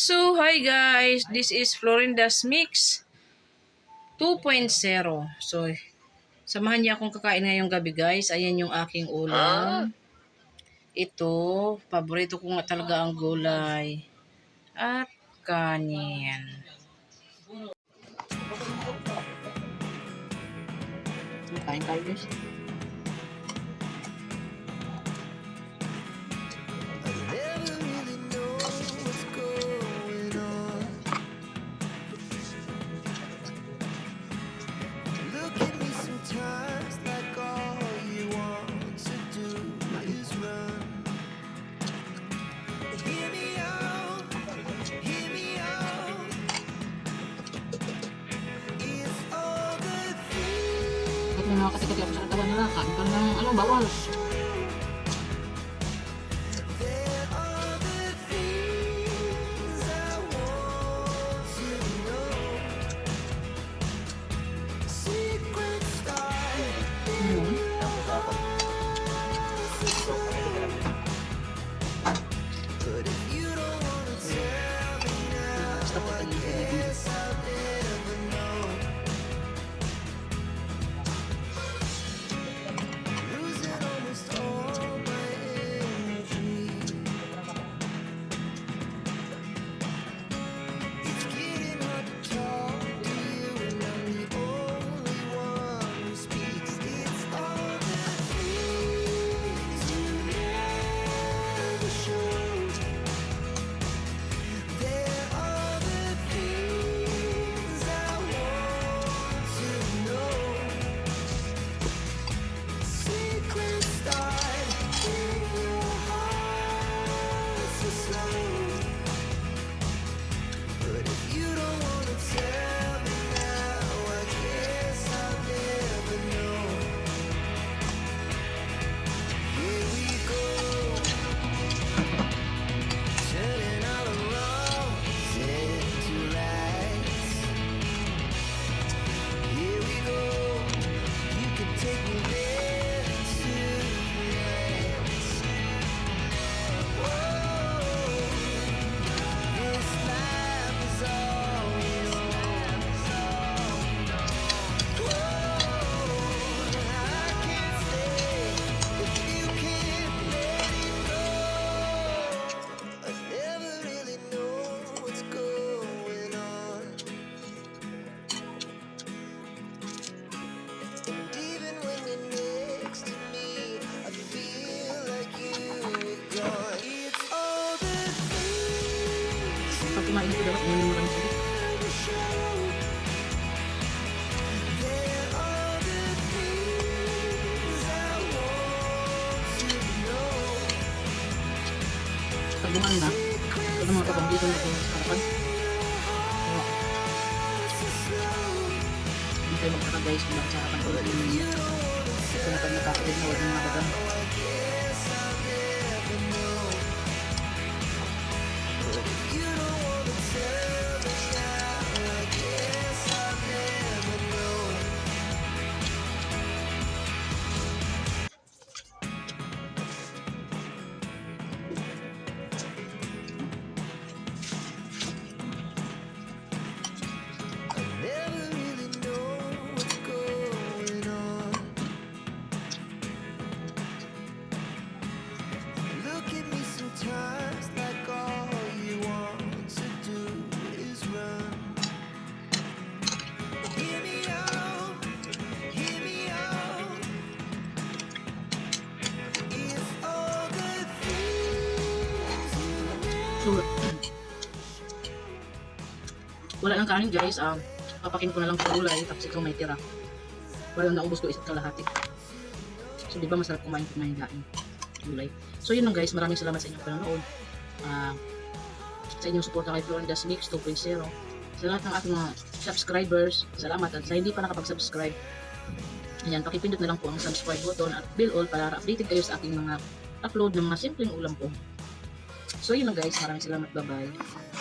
So, hi guys. This is Florinda's Mix 2.0. So, samahan niya akong kakain ngayong gabi guys. Ayan yung aking ulam. Ito, paborito ko nga talaga ang gulay. At kanin. Kain tayo guys. Nakakatikati ako sa katawan nila? Kain ka ng ano, bawal. Pag kumain ko dapat, want to know. Pag dumaan na, ito na mga kapambigan natin sa harapan. Hindi tayo magkaka guys kung bakit sa harapan ko ulit yung ito na pag nakakalig na huwag ng mga bagang. So, wala lang kanin guys. Um, papakin ko na lang sa gulay tapos ikaw may tira. Wala naubos ko isa't kalahati. So, di ba masarap kumain kung may daing gulay. So, yun lang guys. Maraming salamat sa inyong panonood. Ah, sa inyong suporta kay Florinda's Mix 2.0. Sa lahat ng ating mga subscribers, salamat. At sa hindi pa nakapag-subscribe, ayan, pakipindot na lang po ang subscribe button at bell all para updated kayo sa aking mga upload ng mga simpleng ulam po. So, yun lang guys. Maraming salamat. Bye-bye.